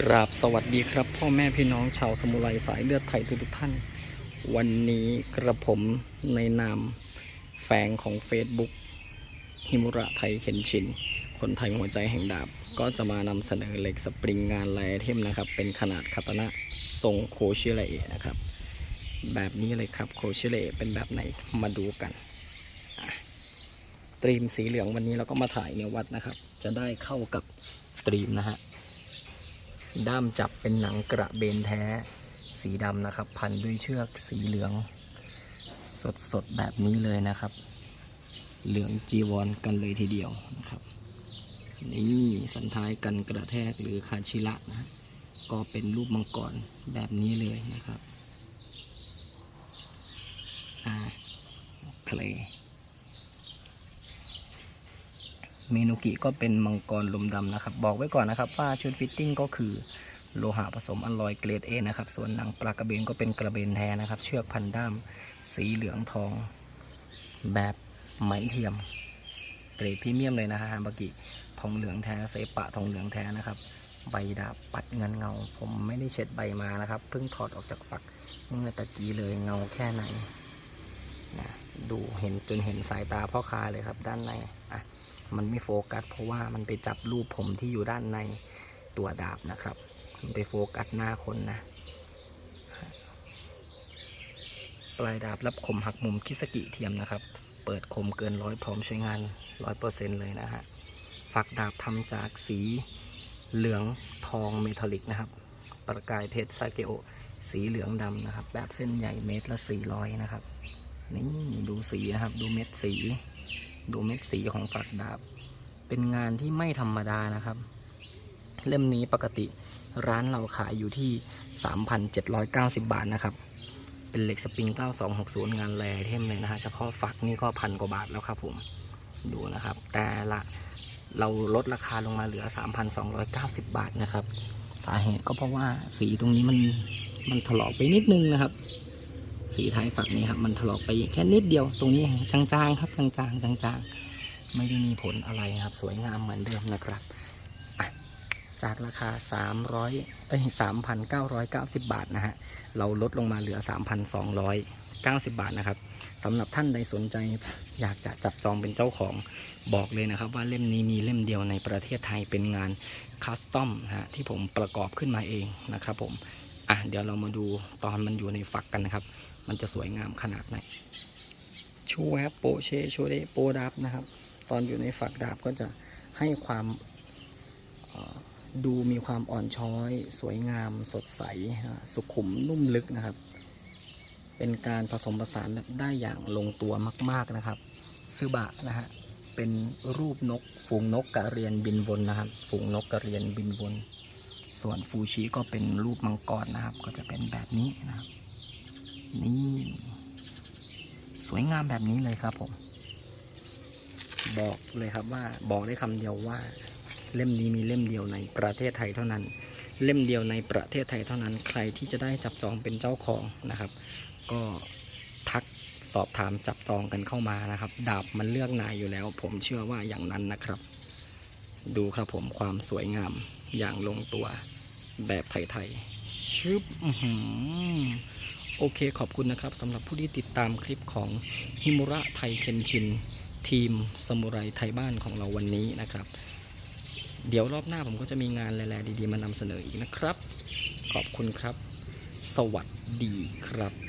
กราบสวัสดีครับ พ่อแม่พี่น้องชาวสมุไรสายเลือดไทยทุกท่าน วันนี้กระผมในนามแฝงของ Facebook ฮิมุระไทยเข็นชิน คนไทยหัวใจแห่งดาบ ก็จะมานำเสนอเหล็กสปริงงานลายเทมนะครับ เป็นขนาดคาตานะทรงโคชิเลเอนะครับ แบบนี้เลยครับโคชิเลเป็นแบบไหนมาดูกันตรีมสีเหลืองวันนี้เราก็มาถ่ายในวัดนะครับ จะได้เข้ากับตรีมนะฮะ ด้ามจับเป็นหนังกระเบนแท้ สีดำนะครับ พันด้วยเชือกสีเหลือง สดๆแบบนี้เลยนะครับ เหลืองจีวรกันเลยทีเดียวนะครับ นี่สันท้ายกันกระแทกหรือคาชิระนะ ก็เป็นรูปมังกรแบบนี้เลยนะครับ อ่าเคล เมนูกิก็เป็นมังกรลมดำนะครับ บอกไว้ก่อนนะครับว่าชุดฟิตติ้งก็คือโลหะผสมอลลอยเกรดเอนะครับ ส่วนหนังปลากระเบนก็เป็นกระเบนแท้นะครับ เชือกพันด้ามสีเหลืองทอง แบบไหมเทียม เกรดพรีเมียมเลยนะฮะฮาบากิทองเหลืองแท้เซปะทองเหลืองแท้นะครับใบดาบปัดเงินเงา ผมไม่ได้เช็ดใบมานะครับ เพิ่งถอดออกจากฝักเมื่อตะกี้เลยเงาแค่ไหนนะดูเห็นจนเห็นสายตาพ่อค้าเลยครับด้านในอะ มันไม่โฟกัส เพราะว่ามันไปจับรูปผมที่อยู่ด้านในตัวดาบนะครับ มันไปโฟกัสหน้าคนนะ ปลายดาบรับคมหักมุมคิสกิเทียมนะครับ เปิดคมเกินร้อยพร้อมใช้งานร้อยเปอร์เซ็นเลยนะฮะ ฝักดาบทำจากสีเหลืองทองเมทัลลิกนะครับ ประกายเพชรซาเกโอสีเหลืองดำนะครับ แบบเส้นใหญ่เมตรละสี่ร้อยนะครับ นี่ดูสีนะครับ ดูเม็ดสี ดูเม็ดสีของฝักดาบ เป็นงานที่ไม่ธรรมดานะครับ เล่มนี้ปกติร้านเราขายอยู่ที่ 3,790 บาทนะครับ เป็นเหล็กสปริง 9260 งานแร่เทมเลยนะฮะ เฉพาะฝักนี่ก็พันกว่าบาทแล้วครับผม ดูนะครับ แต่ละเราลดราคาลงมาเหลือ 3,290 บาทนะครับ สาเหตุก็เพราะว่าสีตรงนี้มันมันถลอกไปนิดนึงนะครับ สีท้ายฝักนี้ครับ มันถลอกไปแค่นิดเดียวตรงนี้จางๆครับจางๆจางๆ ไม่ได้มีผลอะไรครับ สวยงามเหมือนเดิมนะครับจากราคา 300เอ้ย3,990 บาทนะฮะ เราลดลงมาเหลือ 3,290 บาทนะครับสำหรับท่านใดสนใจอยากจะจับจองเป็นเจ้าของบอกเลยนะครับ ว่าเล่มนี้มีเล่มเดียวในประเทศไทยเป็นงานคัสตอมฮะที่ผมประกอบขึ้นมาเองนะครับผม อะเดี๋ยวเรามาดูตอนมันอยู่ในฝักกันนะครับ มันจะสวยงามขนาดไหนชูครับโปเชชูเดโปดับนะครับ ตอนอยู่ในฝักดาบก็จะให้ความดูมีความอ่อนช้อย สวยงาม สดใส สุขุมนุ่มลึกนะครับ เป็นการผสมผสานได้อย่างลงตัวมาก ๆนะครับซึบะนะฮะเป็นรูปนกฝูงนกกระเรียนบินวนนะครับ ฝูงนกกระเรียนบินวน ส่วนฟูชิก็เป็นรูปมังกรนะครับ ก็จะเป็นแบบนี้นะครับ นี่สวยงามแบบนี้เลยครับผม บอกเลยครับว่าบอกได้คำเดียวว่า เล่มนี้มีเล่มเดียวในประเทศไทยเท่านั้น เล่มเดียวในประเทศไทยเท่านั้น ใครที่จะได้จับจองเป็นเจ้าของนะครับ ก็ทักสอบถามจับจองกันเข้ามานะครับ ดาบมันเลือกนายอยู่แล้ว ผมเชื่อว่าอย่างนั้นนะครับ ดูครับผมความสวยงามอย่างลงตัวแบบไทยๆชึบอื้อหือ โอเคขอบคุณนะครับสำหรับผู้ที่ติดตามคลิปของฮิมุระไทเคนชิน ทีมสมุไรไทยบ้านของเราวันนี้นะครับ เดี๋ยวรอบหน้าผมก็จะมีงานแลๆดีๆมานำเสนออีกนะครับ ขอบคุณครับ สวัสดีครับ